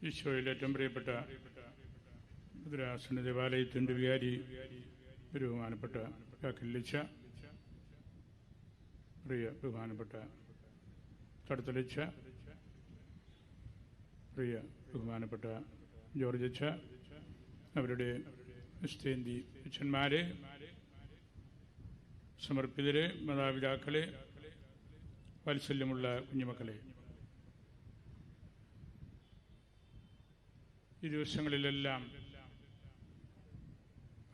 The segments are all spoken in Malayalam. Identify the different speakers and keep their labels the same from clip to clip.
Speaker 1: ഈശോയിൽ ഏറ്റവും പ്രിയപ്പെട്ട ഭദ്രാസന ദേവാലയത്തിന്റെ വികാരി ബഹുമാനപ്പെട്ട കാക്കില്ലിച്ച പ്രിയ ബഹുമാനപ്പെട്ട തടുത്തലിച്ച പ്രിയ ബഹുമാനപ്പെട്ട ജോർജച്ച അവരുടെ ക്രിസ്ത്യേന്തി അച്ഛന്മാരെ സമർപ്പിതരെ മാതാപിതാക്കളെ വാത്സല്യമുള്ള കുഞ്ഞുമക്കളെ. ഈ ദിവസങ്ങളിലെല്ലാം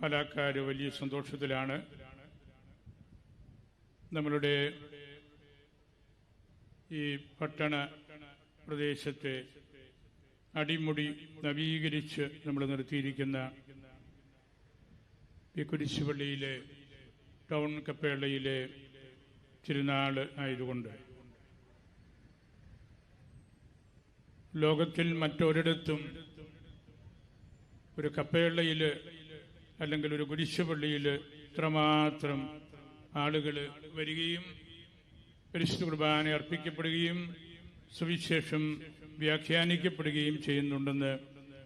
Speaker 1: കലാക്കാർ വലിയ സന്തോഷത്തിലാണ്. നമ്മളുടെ ഈ പട്ടണ പ്രദേശത്തെ അടിമുടി നവീകരിച്ച് നമ്മൾ നിർത്തിയിരിക്കുന്ന ഈ കുരിശുപള്ളിയിലെ ടൗൺ കപ്പേളയിലെ തിരുനാൾ ആയതുകൊണ്ട് ലോകത്തിൽ മറ്റൊരിടത്തും ഒരു കപ്പേളയിൽ അല്ലെങ്കിൽ ഒരു കുരിശുപള്ളിയിൽ ഇത്രമാത്രം ആളുകൾ വരികയും പരിശുദ്ധ കുർബാന അർപ്പിക്കപ്പെടുകയും സുവിശേഷം വ്യാഖ്യാനിക്കപ്പെടുകയും ചെയ്യുന്നുണ്ടെന്ന്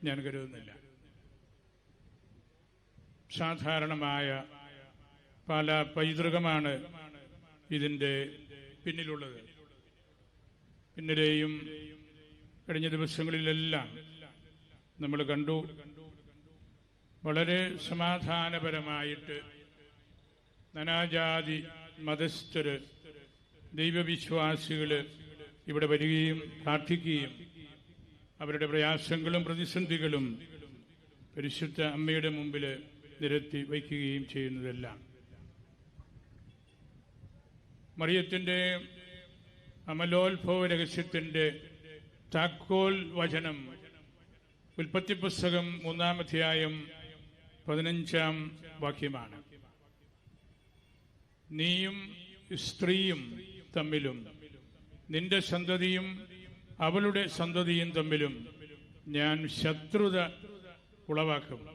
Speaker 1: ഞാൻ കരുതുന്നില്ല. സാധാരണമായ പല പൈതൃകമാണ് ഇതിന്റെ പിന്നിലുള്ളത്. പിന്നിലെയും കഴിഞ്ഞ ദിവസങ്ങളിലെല്ലാം നമ്മൾ കണ്ടു വളരെ സമാധാനപരമായിട്ട് നാനാജാതി മതസ്ഥര് ദൈവവിശ്വാസികൾ ഇവിടെ വരികയും പ്രാർത്ഥിക്കുകയും അവരുടെ പ്രയാസങ്ങളും പ്രതിസന്ധികളും പരിശുദ്ധ അമ്മയുടെ മുമ്പിൽ നിരത്തി വയ്ക്കുകയും ചെയ്യുന്നതെല്ലാം. മറിയത്തിന്റെ അമലോത്ഭവ രഹസ്യത്തിന്റെ താക്കോൽ വചനം ഉൽപ്പത്തി പുസ്തകം മൂന്നാം അധ്യായം പതിനഞ്ചാം വാക്യമാണ്. നീയും സ്ത്രീയും തമ്മിലും നിന്റെ സന്തതിയും അവളുടെ സന്തതിയും തമ്മിലും ഞാൻ ശത്രുത ഉളവാക്കും.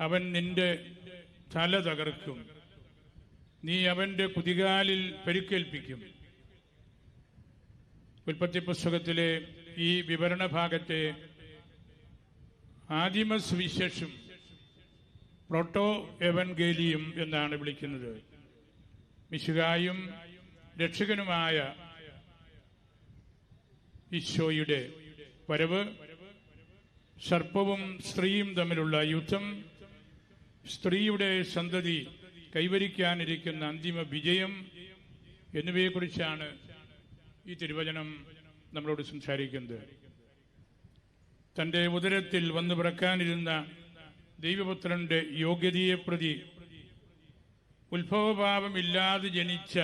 Speaker 1: അവൻ നിന്റെ തല തകർക്കും. നീ അവന്റെ കുതികാലിൽ പരിക്കേൽപ്പിക്കും. ഉൽപ്പത്തി പുസ്തകത്തിലെ ഈ വിവരണ ഭാഗത്തെ ആദിമ സുവിശേഷം പ്രോട്ടോ എവൻഗേലിയും എന്നാണ് വിളിക്കുന്നത്. മിശുകായും രക്ഷകനുമായ ഈശോയുടെ വരവ് സർപ്പവും സ്ത്രീയും തമ്മിലുള്ള യുദ്ധം സ്ത്രീയുടെ സന്തതി കൈവരിക്കാനിരിക്കുന്ന അന്തിമ വിജയം എന്നിവയെക്കുറിച്ചാണ് ഈ തിരുവചനം നമ്മളോട് സംസാരിക്കുന്നത്. തന്റെ ഉദരത്തിൽ വന്നു പിറക്കാനിരുന്ന ദൈവപുത്രന്റെ യോഗ്യതയെ പ്രതി ഉത്ഭവഭാവമില്ലാതെ ജനിച്ച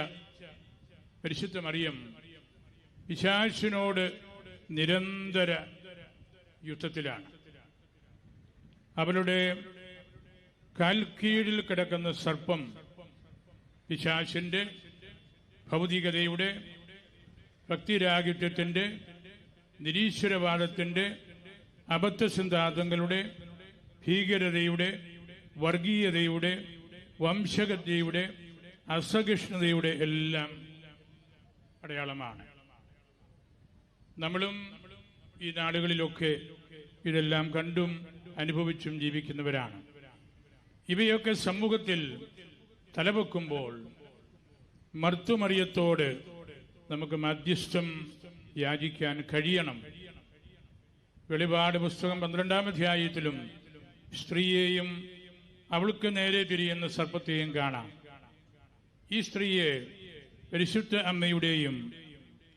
Speaker 1: പരിശുദ്ധ മറിയം പിശാശിനോട് നിരന്തര യുദ്ധത്തിലാണ്. അവളുടെ കാൽക്കീഴിൽ കിടക്കുന്ന സർപ്പം പിശാശിന്റെ ഭൗതികതയുടെ ഭക്തിരാഗിത്യത്തിന്റെ നിരീശ്വരവാദത്തിന്റെ അബദ്ധസിദ്ധാന്തങ്ങളുടെ ഭീകരതയുടെ വർഗീയതയുടെ വംശഗത്യയുടെ അസഹിഷ്ണുതയുടെ എല്ലാം അടയാളമാണ്. നമ്മളും ഈ നാടുകളിലൊക്കെ ഇതെല്ലാം കണ്ടും അനുഭവിച്ചും ജീവിക്കുന്നവരാണ്. ഇവയൊക്കെ സമൂഹത്തിൽ തലവെക്കുമ്പോൾ മർത്തുമറിയത്തോട് നമുക്ക് മധ്യസ്ഥം യാചിക്കാൻ കഴിയണം. വെളിപാട് പുസ്തകം പന്ത്രണ്ടാം അധ്യായത്തിലും സ്ത്രീയെയും അവൾക്ക് നേരെ തിരിയുന്ന സർപ്പത്തെയും കാണാം. ഈ സ്ത്രീയെ പരിശുദ്ധ അമ്മയുടെയും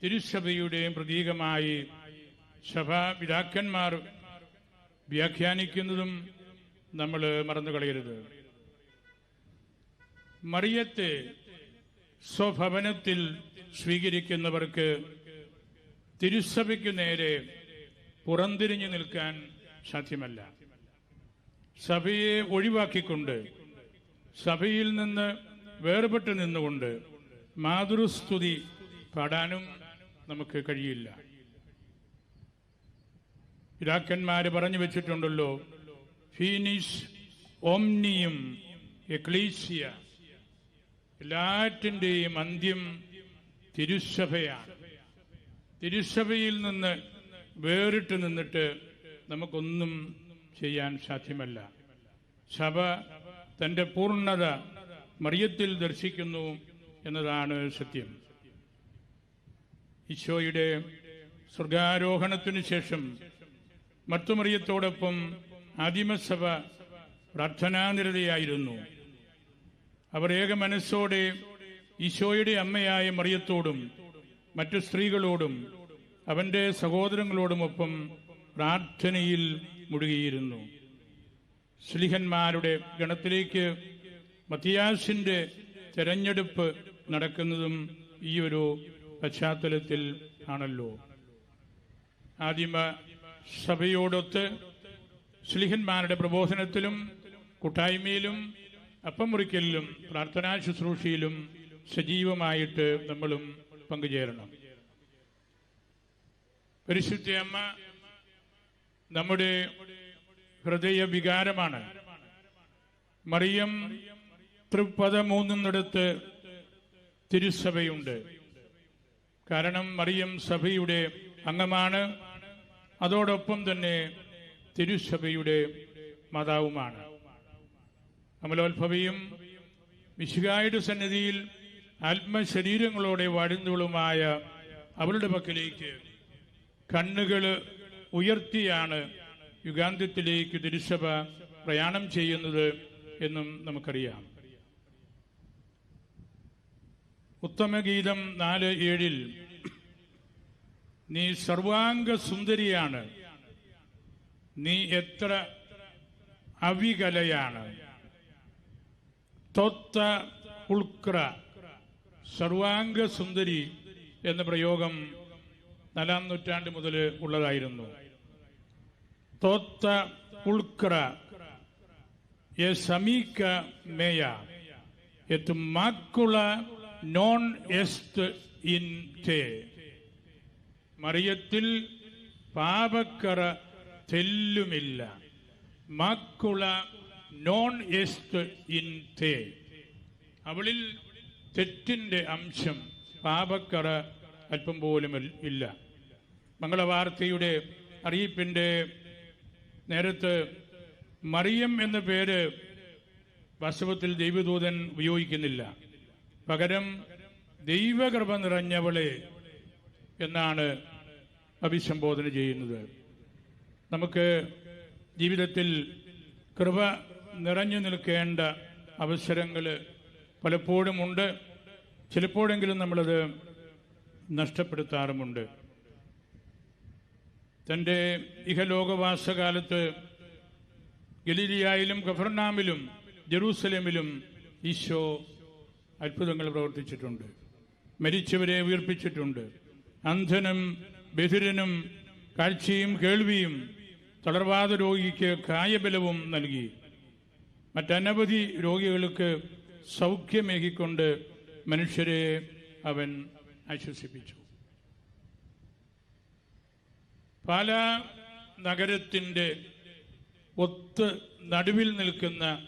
Speaker 1: തിരുസഭയുടെയും പ്രതീകമായി സഭാ പിതാക്കന്മാർ വ്യാഖ്യാനിക്കുന്നതും നമ്മൾ മറന്നു കളയരുത് മറിയത്തെ സ്വഭവനത്തിൽ സ്വീകരിക്കുന്നവർക്ക് തിരുസഭയ്ക്ക് നേരെ പുറംതിരിഞ്ഞു നിൽക്കാൻ സാധ്യമല്ല. സഭയെ ഒഴിവാക്കിക്കൊണ്ട് സഭയിൽ നിന്ന് വേർപെട്ട് നിന്നുകൊണ്ട് മാതൃസ്തുതി പാടാനും നമുക്ക് കഴിയില്ല. പിതാക്കന്മാര് പറഞ്ഞു വെച്ചിട്ടുണ്ടല്ലോ ഫീനിസ് ഓംനിയും എക്ലീസിയ എല്ലാറ്റിന്റെയും അന്ത്യം തിരുസഭയാണ്. തിരുസഭയിൽ നിന്ന് വേറിട്ട് നിന്നിട്ട് നമുക്കൊന്നും ചെയ്യാൻ സാധ്യമല്ല. സഭ തന്റെ പൂർണത മറിയത്തിൽ ദർശിക്കുന്നു എന്നതാണ് സത്യം. ഈശോയുടെ സ്വർഗാരോഹണത്തിനു ശേഷം മർത്തുമറിയത്തോടൊപ്പം ആദിമസഭ പ്രാർത്ഥനാനിരതയായിരുന്നു. അവർ ഏക മനസ്സോടെ ഈശോയുടെ അമ്മയായ മറിയത്തോടും മറ്റു സ്ത്രീകളോടും അവന്റെ സഹോദരങ്ങളോടുമൊപ്പം പ്രാർത്ഥനയിൽ മുഴുകിയിരുന്നു. ശ്ലീഹന്മാരുടെ ഗണത്തിലേക്ക് മത്തിയാസിന്റെ തെരഞ്ഞെടുപ്പ് നടക്കുന്നതും ഈ ഒരു പശ്ചാത്തലത്തിൽ ആണല്ലോ. ആദിമ സഭയോടൊത്ത് ശ്ലീഹന്മാരുടെ പ്രബോധനത്തിലും കൂട്ടായ്മയിലും അപ്പമുറിക്കലിലും പ്രാർത്ഥനാ ശുശ്രൂഷയിലും സജീവമായിട്ട് നമ്മളും പങ്കുചേരണം. പരിശുദ്ധ അമ്മ നമ്മുടെ ഹൃദയ വികാരമാണ് മറിയം തൃപ്പത മൂന്നിടത്ത് തിരുസഭയുണ്ട്. കാരണം മറിയം സഭയുടെ അംഗമാണ്. അതോടൊപ്പം തന്നെ തിരുസഭയുടെ മാതാവുമാണ്. അമലോത്ഭവയും വിശുകായുടെ സന്നിധിയിൽ ആത്മശരീരങ്ങളോടെ വാഴുന്നവളുമായ അവളുടെ പക്കലേക്ക് കണ്ണുകൾ ഉയർത്തിയാണ് യുഗാന്ത്യത്തിലേക്ക് തിരുസഭ പ്രയാണം ചെയ്യുന്നത് എന്നും നമുക്കറിയാം. ഉത്തമഗീതം നാല് ഏഴിൽ നീ സർവാംഗ സുന്ദരിയാണ് നീ എത്ര അവികലയാണ് തൊത്ത ഉൾക്ര സർവാംഗ സുന്ദരി എന്ന പ്രയോഗം നാലാം നൂറ്റാണ്ട് മുതൽ ഉള്ളതായിരുന്നു. തോത്ത ഉൾക്ര എ സമീക മേയ. എത്ത് മാക്കുള നോൺ എസ്റ്റ് ഇൻ തേ. മറിയത്തിൽ പാപക്കറ തെല്ലുമില്ല. മാക്കുള നോൺ എസ്റ്റ് ഇൻ തേ. അവളിൽ തെറ്റിന്റെ അംശം പാപക്കറ അല്പം പോലും ഇല്ല. മംഗളവാർത്തയുടെ അറിയിപ്പിന്റെ നേരത്ത് മറിയം എന്ന പേര് വാസ്തവത്തിൽ ദൈവദൂതൻ ഉപയോഗിക്കുന്നില്ല. പകരം ദൈവകൃപ നിറഞ്ഞവളെ എന്നാണ് അഭിസംബോധന ചെയ്യുന്നത്. നമുക്ക് ജീവിതത്തിൽ കൃപ നിറഞ്ഞു നിൽക്കേണ്ട അവസരങ്ങൾ പലപ്പോഴും ഉണ്ട് ചിലപ്പോഴെങ്കിലും നമ്മളത് നഷ്ടപ്പെടുത്താറുമുണ്ട്. തന്റെ ഇഹലോകവാസകാലത്ത് ഗലീലിയായിലും ഗഫർനാമിലും ജെറൂസലേമിലും ഈശോ അത്ഭുതങ്ങൾ പ്രവർത്തിച്ചിട്ടുണ്ട്. മരിച്ചവരെ ഉയർപ്പിച്ചിട്ടുണ്ട്. അന്ധനും ബധിരനും കാഴ്ചയും കേൾവിയും തളർവാദ രോഗിക്ക് കായബലവും നൽകി. മറ്റനവധി രോഗികൾക്ക് സൗഖ്യമേകിക്കൊണ്ട് മനുഷ്യരെ അവൻ ആശ്വസിപ്പിച്ചു. പാല നഗരത്തിന്റെ ഒത്ത് നടുവിൽ നിൽക്കുന്ന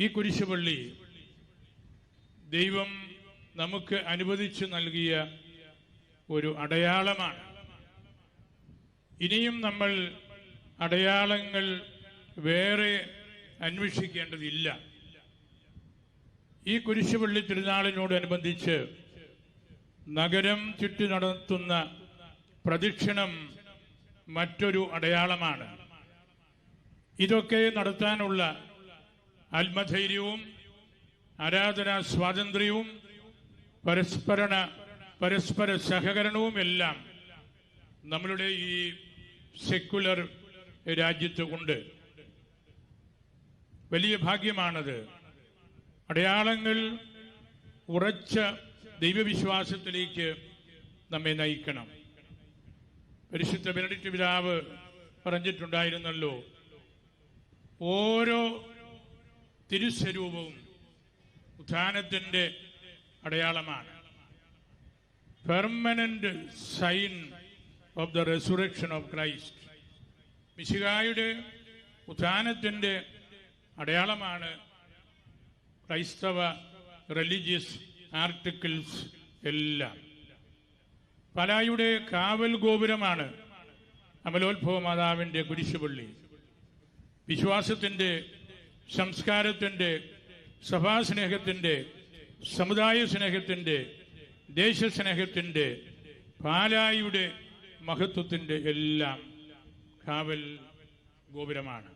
Speaker 1: ഈ കുരിശുപള്ളി ദൈവം നമുക്ക് അനുവദിച്ചു നൽകിയ ഒരു അടയാളമാണ്. ഇനിയും നമ്മൾ അടയാളങ്ങൾ വേറെ അന്വേഷിക്കേണ്ടതില്ല. ഈ കുരിശുപള്ളി തിരുനാളിനോടനുബന്ധിച്ച് നഗരം ചുറ്റി നടത്തുന്ന പ്രദക്ഷിണം മറ്റൊരു അടയാളമാണ്. ഇതൊക്കെ നടത്താനുള്ള ആത്മധൈര്യവും ആരാധന സ്വാതന്ത്ര്യവും പരസ്പരണ പരസ്പര സഹകരണവും എല്ലാം നമ്മളുടെ ഈ സെക്യുലർ രാജ്യത്ത് ഉണ്ട്. വലിയ ഭാഗ്യമാണത്. അടയാളങ്ങൾ ഉറച്ച ദൈവവിശ്വാസത്തിലേക്ക് നമ്മെ നയിക്കണം. പരിശുദ്ധ ബെനഡിക്ട് പിതാവ് പറഞ്ഞിട്ടുണ്ടായിരുന്നല്ലോ. ഓരോ തിരുസ്വരൂപവും ഉത്ഥാനത്തിന്റെ അടയാളമാണ്. Permanent sign of the resurrection of Christ മിശികായുടെ ഉത്ഥാനത്തിന്റെ അടയാളമാണ് ക്രൈസ്തവ റിലീജിയസ് ആർട്ടിക്കിൾസ് എല്ലാം. പലായുടെ കാവൽ ഗോപുരമാണ് അമലോത്ഭവ മാതാവിന്റെ കുരിശുപള്ളി. വിശ്വാസത്തിന്റെ സംസ്കാരത്തിന്റെ സഭാസ്നേഹത്തിന്റെ സമുദായ സ്നേഹത്തിന്റെ ദേശസ്നേഹത്തിന്റെ പാലായുടെ മഹത്വത്തിന്റെ എല്ലാം കാവൽ ഗോപുരമാണ്.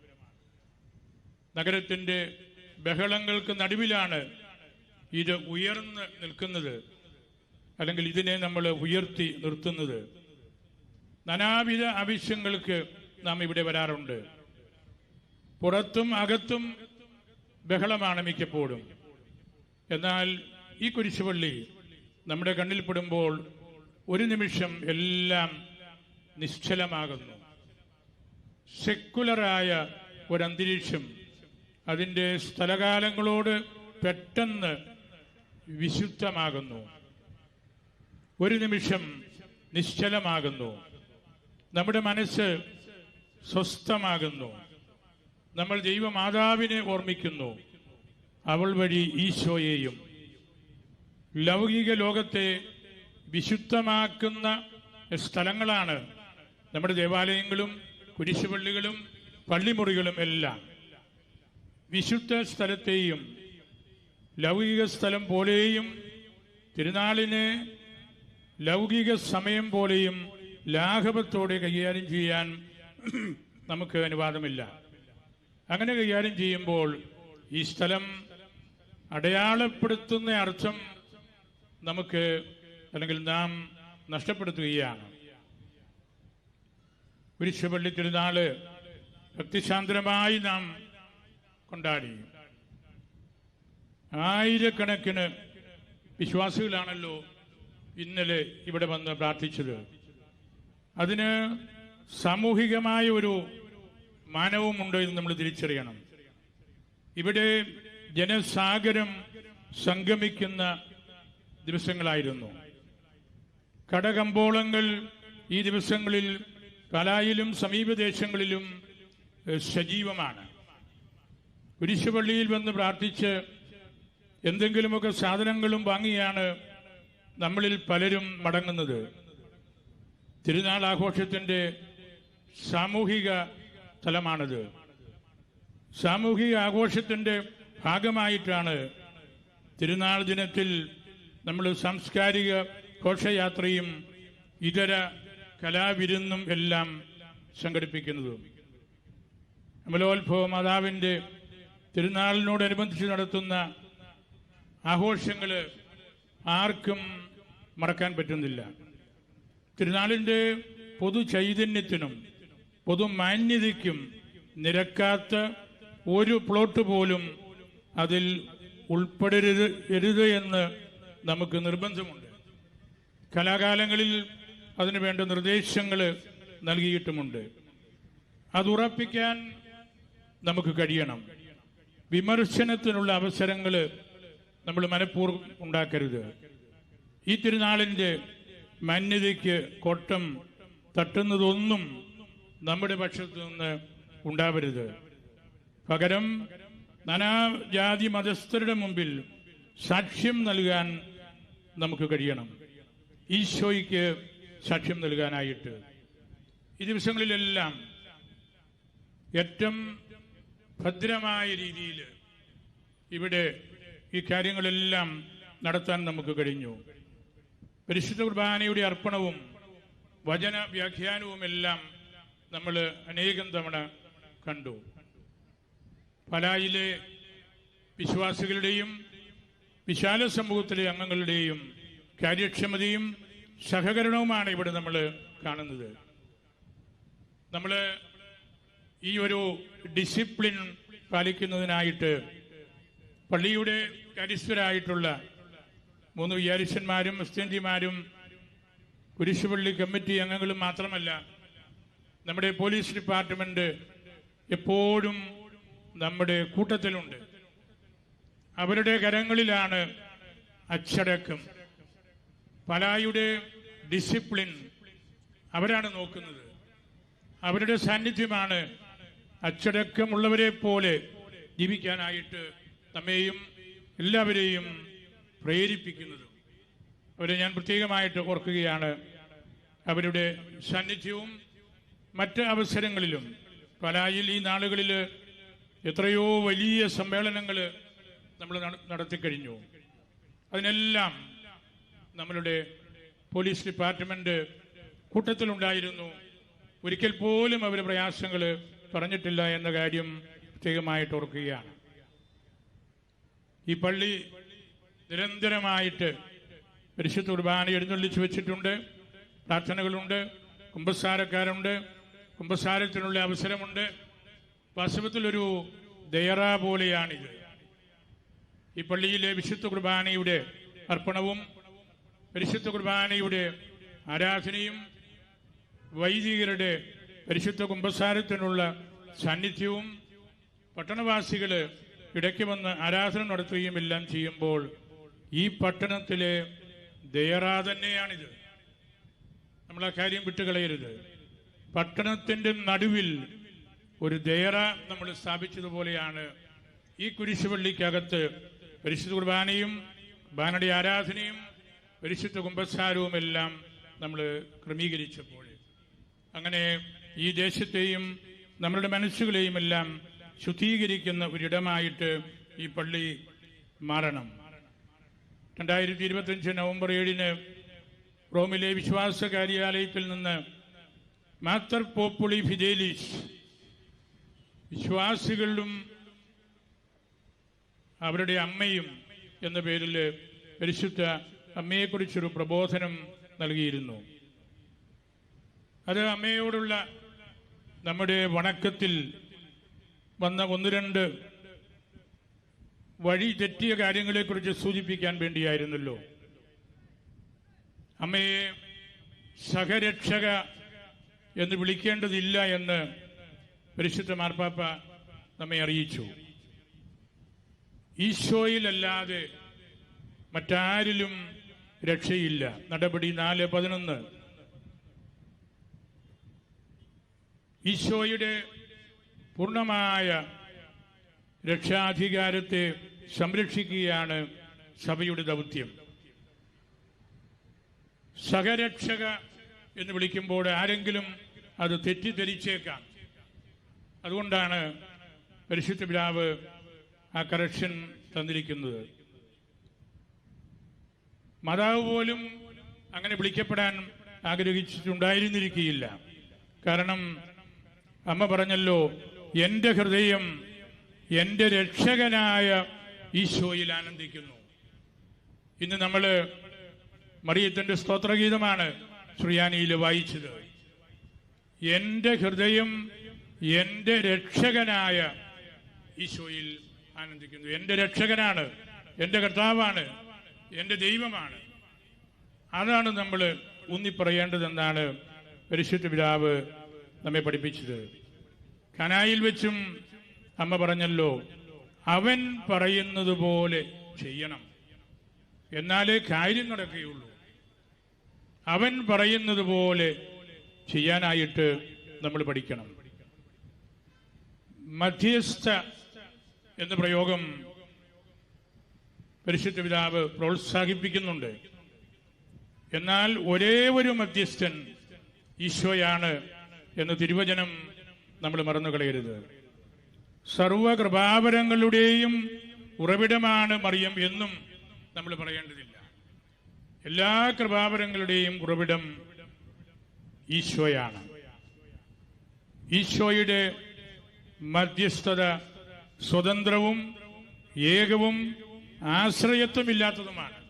Speaker 1: നഗരത്തിന്റെ ബഹളങ്ങൾക്ക് നടുവിലാണ് ഇത് ഉയർന്ന് നിൽക്കുന്നത്. അല്ലെങ്കിൽ ഇതിനെ നമ്മൾ ഉയർത്തി നിർത്തുന്നത്. നാനാവിധ ആവശ്യങ്ങൾക്ക് നാം ഇവിടെ വരാറുണ്ട്. പുറത്തും അകത്തും ബഹളമാണ് മിക്കപ്പോഴും. എന്നാൽ ഈ കുരിശുപള്ളി നമ്മുടെ കണ്ണിൽപ്പെടുമ്പോൾ ഒരു നിമിഷം എല്ലാം നിശ്ചലമാകുന്നു. സെക്കുലറായ ഒരന്തരീക്ഷം അതിന്റെ സ്ഥലകാലങ്ങളോട് പെട്ടെന്ന് വിശുദ്ധമാകുന്നു. ഒരു നിമിഷം നിശ്ചലമാകുന്നു. നമ്മുടെ മനസ്സ് സ്വസ്ഥമാകുന്നു. നമ്മൾ ദൈവമാതാവിനെ ഓർമ്മിക്കുന്നു. അവൾ വഴി ഈശോയെയും. ലൗകിക ലോകത്തെ വിശുദ്ധമാക്കുന്ന സ്ഥലങ്ങളാണ് നമ്മുടെ ദേവാലയങ്ങളും കുരിശുപള്ളികളും പള്ളിമുറികളും എല്ലാം. വിശുദ്ധ സ്ഥലത്തെയും ലൗകിക സ്ഥലം പോലെയും തിരുനാളിനെ ലൗകിക സമയം പോലെയും ലാഘവത്തോടെ കൈകാര്യം ചെയ്യാൻ നമുക്ക് അനുവാദമില്ല. അങ്ങനെ കൈകാര്യം ചെയ്യുമ്പോൾ ഈ സ്ഥലം അടയാളപ്പെടുത്തുന്ന അർത്ഥം നമുക്ക് അല്ലെങ്കിൽ നാം നഷ്ടപ്പെടുത്തുകയാണ്. കുരിശുപള്ളി തിരുനാൾ ഭക്തിശാന്തരമായി നാം കൊണ്ടാടി. ആയിരക്കണക്കിന് വിശ്വാസികളാണല്ലോ ഇന്നലെ ഇവിടെ വന്ന് പ്രാർത്ഥിച്ചത്. അതിന് സാമൂഹികമായ ഒരു മാനവുമുണ്ട് എന്ന് നമ്മൾ തിരിച്ചറിയണം. ഇവിടെ ജനസാഗരം സംഗമിക്കുന്ന ദിവസങ്ങളായിരുന്നു. കടകമ്പോളങ്ങൾ ഈ ദിവസങ്ങളിൽ കലായിലും സമീപദേശങ്ങളിലും ദേശങ്ങളിലും സജീവമാണ്. കുരിശുപള്ളിയിൽ വന്ന് പ്രാർത്ഥിച്ച് എന്തെങ്കിലുമൊക്കെ സാധനങ്ങളും വാങ്ങിയാണ് നമ്മളിൽ പലരും മടങ്ങുന്നത്. തിരുനാൾ ആഘോഷത്തിന്റെ സാമൂഹിക തലമാണത്. സാമൂഹിക ആഘോഷത്തിന്റെ ഭാഗമായിട്ടാണ് തിരുനാൾ ദിനത്തിൽ നമ്മൾ സാംസ്കാരിക ഘോഷയാത്രയും ഇതര കലാവിരുന്നും എല്ലാം സംഘടിപ്പിക്കുന്നത്. അമലോത്ഭവ മാതാവിന്റെ തിരുനാളിനോടനുബന്ധിച്ച് നടത്തുന്ന ആഘോഷങ്ങൾ ആർക്കും മറക്കാൻ പറ്റുന്നില്ല. തിരുനാളിന്റെ പൊതു ചൈതന്യത്തിനും പൊതു മാന്യതയ്ക്കും നിരക്കാത്ത ഒരു പ്ലോട്ട് പോലും അതിൽ ഉൾപ്പെടരുത് എരുത് എന്ന് നമുക്ക് നിർബന്ധമുണ്ട്. കലാകാലങ്ങളിൽ അതിനു വേണ്ട നിർദ്ദേശങ്ങൾ നൽകിയിട്ടുമുണ്ട്. അത് ഉറപ്പിക്കാൻ നമുക്ക് കഴിയണം. വിമർശനത്തിനുള്ള അവസരങ്ങൾ നമ്മൾ മനഃപൂർവം ഉണ്ടാക്കരുത്. ഈ തിരുനാളിന്റെ മാന്യതയ്ക്ക് കോട്ടം തട്ടുന്നതൊന്നും നമ്മുടെ പക്ഷത്തു നിന്ന് ഉണ്ടാവരുത്. പകരം നാനാജാതി മതസ്ഥരുടെ മുമ്പിൽ സാക്ഷ്യം നൽകാൻ നമുക്ക് കഴിയണം. ഈശോയ്ക്ക് സാക്ഷ്യം നൽകാനായിട്ട്. ഈ ദിവസങ്ങളിലെല്ലാം ഏറ്റവും ഭദ്രമായ രീതിയിൽ ഇവിടെ ഈ കാര്യങ്ങളെല്ലാം നടത്താൻ നമുക്ക് കഴിഞ്ഞു. പരിശുദ്ധ കുർബാനയുടെ അർപ്പണവും വചന വ്യാഖ്യാനവും എല്ലാം നമ്മൾ അനേകം തവണ കണ്ടു. പലായിലെ വിശ്വാസികളുടെയും വിശാല സമൂഹത്തിലെ അംഗങ്ങളുടെയും കാര്യക്ഷമതയും സഹകരണവുമാണ് ഇവിടെ നമ്മൾ കാണുന്നത്. നമ്മൾ ഈ ഒരു ഡിസിപ്ലിൻ പാലിക്കുന്നതിനായിട്ട് പള്ളിയുടെ കാര്യസ്ഥരായിട്ടുള്ള മൂന്ന് വിചാരിച്ചന്മാരും മുസ്ലിംജിമാരും കുരിശുപള്ളി കമ്മിറ്റി അംഗങ്ങളും മാത്രമല്ല നമ്മുടെ പോലീസ് ഡിപ്പാർട്ട്മെന്റ് എപ്പോഴും നമ്മുടെ കൂട്ടത്തിലുണ്ട്. അവരുടെ കരങ്ങളിലാണ് അച്ചടക്കം. പലായുടെ ഡിസിപ്ലിൻ അവരാണ് നോക്കുന്നത്. അവരുടെ സാന്നിധ്യമാണ് അച്ചടക്കമുള്ളവരെ പോലെ ജീവിക്കാനായിട്ട് നമ്മെയും എല്ലാവരെയും പ്രേരിപ്പിക്കുന്നത്. അവരെ ഞാൻ പ്രത്യേകമായിട്ട് ഓർക്കുകയാണ് അവരുടെ സാന്നിധ്യവും മറ്റ് അവസരങ്ങളിലും. പലായിൽ ഈ നാളുകളിൽ എത്രയോ വലിയ സമ്മേളനങ്ങൾ നമ്മൾ നട- നടത്തിക്കഴിഞ്ഞു. അതിനെല്ലാം നമ്മളുടെ പോലീസ് ഡിപ്പാർട്ട്മെന്റ് കൂട്ടത്തിലുണ്ടായിരുന്നു. ഒരിക്കൽ പോലും അവർ പ്രയാസങ്ങൾ പറഞ്ഞിട്ടില്ല എന്ന കാര്യം പ്രത്യേകമായിട്ട് ഓർക്കുകയാണ്. ഈ പള്ളി നിരന്തരമായിട്ട് പരിശുദ്ധ കുർബാന എഴുന്നള്ളിച്ച് വെച്ചിട്ടുണ്ട്. പ്രാർത്ഥനകളുണ്ട്. കുമ്പസാരക്കാരുണ്ട്. കുമ്പസാരത്തിനുള്ള അവസരമുണ്ട്. വാസ്തവത്തിലൊരു ദയറ പോലെയാണിത്. ഈ പള്ളിയിലെ വിശുദ്ധ കുർബാനയുടെ അർപ്പണവും പരിശുദ്ധ കുർബാനയുടെ ആരാധനയും വൈദികരുടെ പരിശുദ്ധ കുമ്പസാരത്തിനുള്ള സാന്നിധ്യവും പട്ടണവാസികൾ ഇടയ്ക്ക് വന്ന് ആരാധന നടത്തുകയും എല്ലാം ചെയ്യുമ്പോൾ ഈ പട്ടണത്തിലെ ദയറ തന്നെയാണിത് നമ്മൾ ആ കാര്യം വിട്ടുകളയരുത്. പട്ടണത്തിന്റെ നടുവിൽ ഒരു ദയറ നമ്മൾ സ്ഥാപിച്ചതുപോലെയാണ് ഈ കുരിശുപള്ളിക്കകത്ത് പരിശുദ്ധ കുർബാനയും ബാനയുടെ ആരാധനയും പരിശുദ്ധ കുംഭസാരവും എല്ലാം നമ്മൾ ക്രമീകരിച്ചപ്പോൾ. അങ്ങനെ ഈ ദേശത്തെയും നമ്മളുടെ മനസ്സുകളെയും എല്ലാം ശുദ്ധീകരിക്കുന്ന ഒരിടമായിട്ട് ഈ പള്ളി മാറണം. രണ്ടായിരത്തി ഇരുപത്തിയഞ്ച് നവംബർ ഏഴിന് റോമിലെ വിശ്വാസ കാര്യാലയത്തിൽ നിന്ന് മാത്തർ പോപ്പുളി ഫിദേലിസ് വിശ്വാസികളിലും അവരുടെ അമ്മയും എന്ന പേരിൽ പരിശുദ്ധ അമ്മയെക്കുറിച്ചൊരു പ്രബോധനം നൽകിയിരുന്നു. അത് അമ്മയോടുള്ള നമ്മുടെ വണക്കത്തിൽ വന്ന ഒന്ന് രണ്ട് വഴി തെറ്റിയ കാര്യങ്ങളെക്കുറിച്ച് സൂചിപ്പിക്കാൻ വേണ്ടിയായിരുന്നല്ലോ. അമ്മയെ സഹരക്ഷക എന്ന് വിളിക്കേണ്ടതില്ല എന്ന് പരിശുദ്ധ മാർപ്പാപ്പ നമ്മെ അറിയിച്ചു. ഈശോയിലല്ലാതെ മറ്റാരിലും രക്ഷയില്ല. നടപടി നാല് പതിനൊന്ന്. ഈശോയുടെ പൂർണമായ രക്ഷാധികാരത്തെ സംരക്ഷിക്കുകയാണ് സഭയുടെ ദൗത്യം. സഹരക്ഷക എന്ന് വിളിക്കുമ്പോൾ ആരെങ്കിലും അത് തെറ്റിദ്ധരിച്ചേക്കാം. അതുകൊണ്ടാണ് പരിശുദ്ധ പിതാവ് ആ കറക്ഷൻ തന്നിരിക്കുന്നത്. മാതാവ് പോലും അങ്ങനെ വിളിക്കപ്പെടാൻ ആഗ്രഹിച്ചിട്ടുണ്ടായിരുന്നിരിക്കുകയില്ല. കാരണം അമ്മ പറഞ്ഞല്ലോ എന്റെ ഹൃദയം എന്റെ രക്ഷകനായ ഈശോയിൽ ആനന്ദിക്കുന്നു. ഇന്ന് നമ്മൾ മറിയത്തിന്റെ സ്തോത്രഗീതമാണ് ശ്രീയാനിയിൽ വായിച്ചത്. എന്റെ ഹൃദയം എന്റെ രക്ഷകനായ ഈശോയിൽ ആനന്ദിക്കുന്നു. എന്റെ രക്ഷകനാണ് എന്റെ കർത്താവാണ് എന്റെ ദൈവമാണ്. അതാണ് നമ്മൾ ഊന്നിപ്പറയേണ്ടതെന്നാണ് പരിശുദ്ധ പിതാവ് നമ്മെ പഠിപ്പിച്ചത്. കനായിൽ വെച്ചും അമ്മ പറഞ്ഞല്ലോ അവൻ പറയുന്നത് പോലെ ചെയ്യണം. എന്നാലേ കാര്യം നടക്കുകയുള്ളൂ അവൻ പറയുന്നത് പോലെ ചെയ്യാനായിട്ട് നമ്മൾ പഠിക്കണം. മധ്യസ്ഥ എന്ന പ്രയോഗം പരിശുദ്ധ പിതാവ് പ്രോത്സാഹിപ്പിക്കുന്നുണ്ട്. എന്നാൽ ഒരേ ഒരു മധ്യസ്ഥൻ ഈശോയാണ് എന്ന് തിരുവചനം നമ്മൾ മറന്നു കളയരുത് സർവകൃപാവരങ്ങളുടെയും ഉറവിടമാണ് മറിയം എന്നും നമ്മൾ പറയേണ്ടതില്ല. എല്ലാ കൃപാവരങ്ങളുടെയും ഉറവിടം ഈശോയാണ്. ഈശോയുടെ മധ്യസ്ഥത സ്വതന്ത്രവും ഏകവും ആശ്രയത്വമില്ലാത്തതുമാണ്.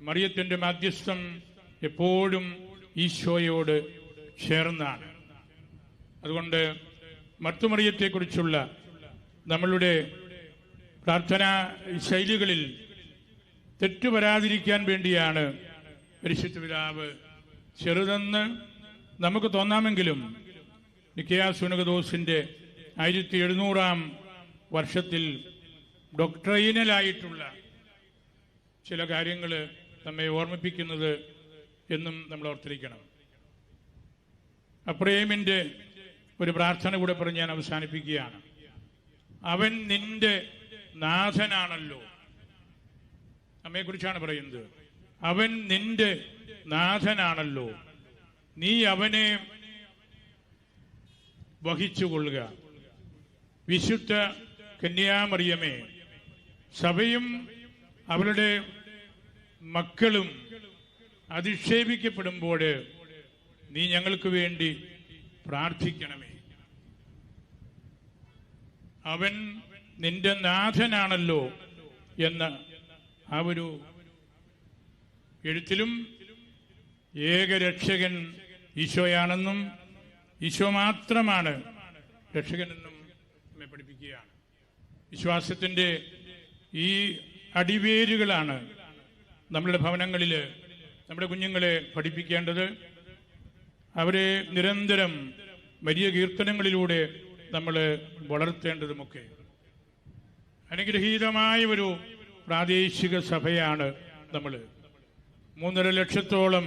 Speaker 1: മറിയത്തിന്റെ മധ്യസ്ഥം എപ്പോഴും ഈശോയോട് ചേർന്നാണ്. അതുകൊണ്ട് മർത്തുമറിയത്തെക്കുറിച്ചുള്ള നമ്മളുടെ പ്രാർത്ഥനാ ശൈലികളിൽ തെറ്റുവരാതിരിക്കാൻ വേണ്ടിയാണ് പരിശുദ്ധ പിതാവ് ചെറുതെന്ന് നമുക്ക് തോന്നാമെങ്കിലും നിക്കയാ സുനകദോസിന്റെ ആയിരത്തി എഴുന്നൂറാം വർഷത്തിൽ ഡോക്ട്രൈനലായിട്ടുള്ള ചില കാര്യങ്ങൾ നമ്മെ ഓർമ്മിപ്പിക്കുന്നത് എന്നും നമ്മൾ ഓർത്തിരിക്കണം. അപ്രേമിന്റെ ഒരു പ്രാർത്ഥന കൂടെ പറഞ്ഞ് ഞാൻ അവസാനിപ്പിക്കുകയാണ്. അവൻ നിന്റെ നാഥനാണല്ലോ. അമ്മയെക്കുറിച്ചാണ് പറയുന്നത്. അവൻ നിന്റെ നാഥനാണല്ലോ. നീ അവനെ വഹിച്ചുകൊള്ളുക. വിശുദ്ധ കന്യാമറിയമേ സഭയും അവരുടെ മക്കളും അധിക്ഷേപിക്കപ്പെടുമ്പോൾ നീ ഞങ്ങൾക്ക് വേണ്ടി പ്രാർത്ഥിക്കണമേ. അവൻ നിന്റെ നാഥനാണല്ലോ എന്ന് ആ ഒരു എഴുത്തിലും ഏകരക്ഷകൻ ഈശോയാണെന്നും ഈശോ മാത്രമാണ് രക്ഷകനെന്നും നമ്മെ പഠിപ്പിക്കുകയാണ്. വിശ്വാസത്തിന്റെ ഈ അടിവേരുകളാണ് നമ്മുടെ ഭവനങ്ങളിൽ നമ്മുടെ കുഞ്ഞുങ്ങളെ പഠിപ്പിക്കേണ്ടത്. അവരെ നിരന്തരം വലിയ കീർത്തനങ്ങളിലൂടെ നമ്മൾ വളർത്തേണ്ടതുമൊക്കെ. അനുഗ്രഹീതമായ ഒരു പ്രാദേശിക സഭയാണ് നമ്മൾ മൂന്നര ലക്ഷത്തോളം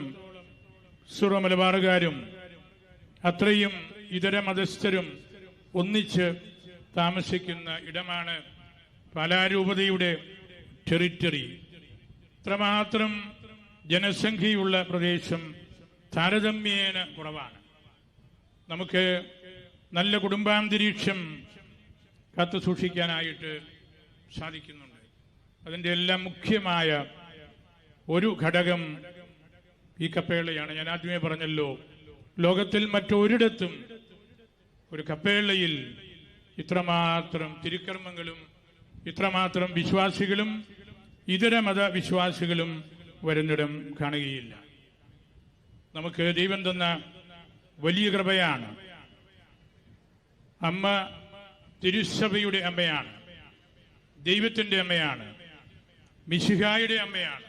Speaker 1: സുറ മലബാറുകാരും അത്രയും ഇതര മതസ്ഥരും ഒന്നിച്ച് താമസിക്കുന്ന ഇടമാണ് പാലാരൂപതയുടെ ടെറിറ്ററി ഇത്രമാത്രം ജനസംഖ്യയുള്ള പ്രദേശം താരതമ്യേന കുറവാണ്. നമുക്ക് നല്ല കുടുംബാന്തരീക്ഷം കാത്തു സൂക്ഷിക്കാനായിട്ട് സാധിക്കുന്നുണ്ട്. അതിന്റെ എല്ലാം മുഖ്യമായ ഒരു ഘടകം ഈ കപ്പേളയാണ്. ഞാൻ ആദ്യമേ പറഞ്ഞല്ലോ ലോകത്തിൽ മറ്റൊരിടത്തും ഒരു കപ്പേളയിൽ ഇത്രമാത്രം തിരുക്കർമ്മങ്ങളും ഇത്രമാത്രം വിശ്വാസികളും ഇതര മതവിശ്വാസികളും വരുന്നിടം കാണുകയില്ല. നമുക്ക് ദൈവം തന്ന വലിയ കൃപയാണ്. അമ്മ തിരുസഭയുടെ അമ്മയാണ്. ദൈവത്തിന്റെ അമ്മയാണ്. മിശിഹായുടെ അമ്മയാണ്.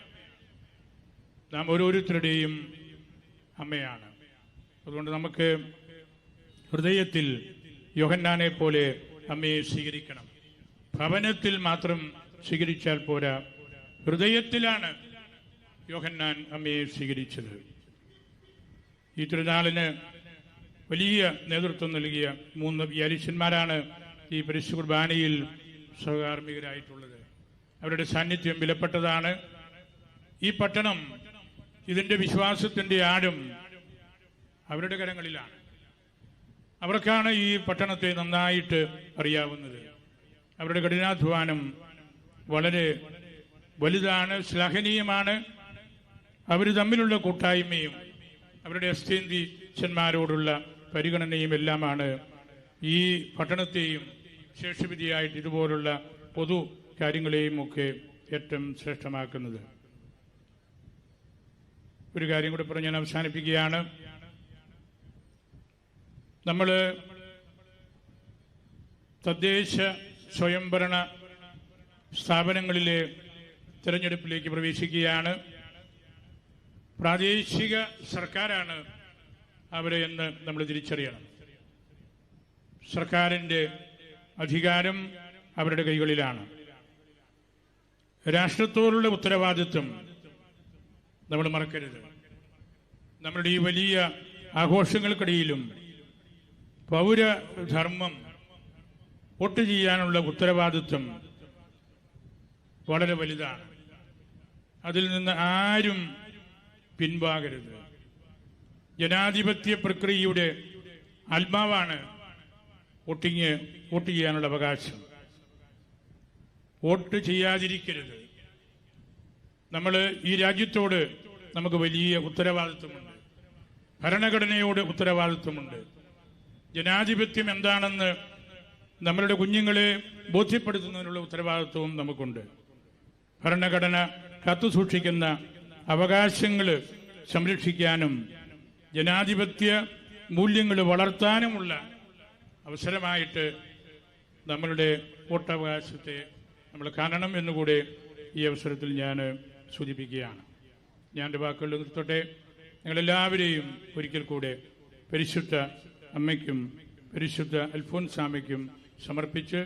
Speaker 1: നാം ഓരോരുത്തരുടെയും അമ്മയാണ്. അതുകൊണ്ട് നമുക്ക് ഹൃദയത്തിൽ യോഹന്നാനെ പോലെ അമ്മയെ സ്വീകരിക്കണം. ഭവനത്തിൽ മാത്രം സ്വീകരിച്ചാൽ പോരാ. ഹൃദയത്തിലാണ് യോഹന്നാൻ അമ്മയെ സ്വീകരിച്ചത്. ഈ തിരുനാളിന് വലിയ നേതൃത്വം നൽകിയ മൂന്ന് വ്യാലിഷ്യന്മാരാണ് ഈ പരിശു കുർബാനയിൽ സഹകാർമികരായിട്ടുള്ളത് അവരുടെ സാന്നിധ്യം വിലപ്പെട്ടതാണ്. ഈ പട്ടണം ഇതിന്റെ വിശ്വാസത്തിന്റെ ആഴം അവരുടെ കരങ്ങളിലാണ്. അവർക്കാണ് ഈ പട്ടണത്തെ നന്നായിട്ട് അറിയാവുന്നത്. അവരുടെ കഠിനാധ്വാനം വളരെ വലുതാണ് ശ്ലാഘനീയമാണ്. അവർ തമ്മിലുള്ള കൂട്ടായ്മയും അവരുടെ അസ്ഥേന്തിച്ചന്മാരോടുള്ള പരിഗണനയും എല്ലാമാണ് ഈ പട്ടണത്തെയും ശേഷവിധിയായിട്ട് ഇതുപോലുള്ള പൊതു കാര്യങ്ങളെയും ഒക്കെ ഏറ്റവും ശ്രേഷ്ഠമാക്കുന്നത്. ഒരു കാര്യം കൂടെ പറഞ്ഞ് ഞാൻ അവസാനിപ്പിക്കുകയാണ്. നമ്മൾ തദ്ദേശ സ്വയംഭരണ സ്ഥാപനങ്ങളിലെ തിരഞ്ഞെടുപ്പിലേക്ക് പ്രവേശിക്കുകയാണ്. പ്രാദേശിക സർക്കാരാണ് അവരെ എന്ന് നമ്മൾ തിരിച്ചറിയണം. സർക്കാരിന്റെ അധികാരം അവരുടെ കൈകളിലാണ്. രാഷ്ട്രത്തോടുള്ള ഉത്തരവാദിത്വം നമ്മൾ മറക്കരുത്. നമ്മളുടെ ഈ വലിയ ആഘോഷങ്ങൾക്കിടയിലും പൗരധർമ്മം വോട്ട് ചെയ്യാനുള്ള ഉത്തരവാദിത്വം വളരെ വലുതാണ്. അതിൽ നിന്ന് ആരും പിൻവാങ്ങരുത്. ജനാധിപത്യ പ്രക്രിയയുടെ ആത്മാവാണ് വോട്ടിങ് വോട്ട് ചെയ്യാനുള്ള അവകാശം. വോട്ട് ചെയ്യാതിരിക്കരുത്. നമ്മൾ ഈ രാജ്യത്തോട് നമുക്ക് വലിയ ഉത്തരവാദിത്വമുണ്ട്. ഭരണഘടനയോട് ഉത്തരവാദിത്വമുണ്ട്. ജനാധിപത്യം എന്താണെന്ന് നമ്മളുടെ കുഞ്ഞുങ്ങളെ ബോധ്യപ്പെടുത്തുന്നതിനുള്ള ഉത്തരവാദിത്വവും നമുക്കുണ്ട്. ഭരണഘടന കാത്തുസൂക്ഷിക്കുന്ന അവകാശങ്ങൾ സംരക്ഷിക്കാനും ജനാധിപത്യ മൂല്യങ്ങൾ വളർത്താനുമുള്ള അവസരമായിട്ട് നമ്മളുടെ വോട്ടവകാശത്തെ നമ്മൾ കാണണം എന്നുകൂടെ ഈ അവസരത്തിൽ ഞാൻ സൂചിപ്പിക്കുകയാണ്. ഞാൻ എന്റെ വാക്കുകൾ നിർത്തട്ടെ. നിങ്ങളെല്ലാവരെയും ഒരിക്കൽ കൂടെ പരിശുദ്ധ അമ്മയ്ക്കും പരിശുദ്ധ അൽഫോൻസാമയ്ക്കും സമർപ്പിച്ച്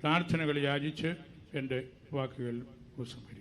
Speaker 1: പ്രാർത്ഥനകൾ യാചിച്ച് എന്റെ വാക്കുകൾ ഉപസംഹരിക്കും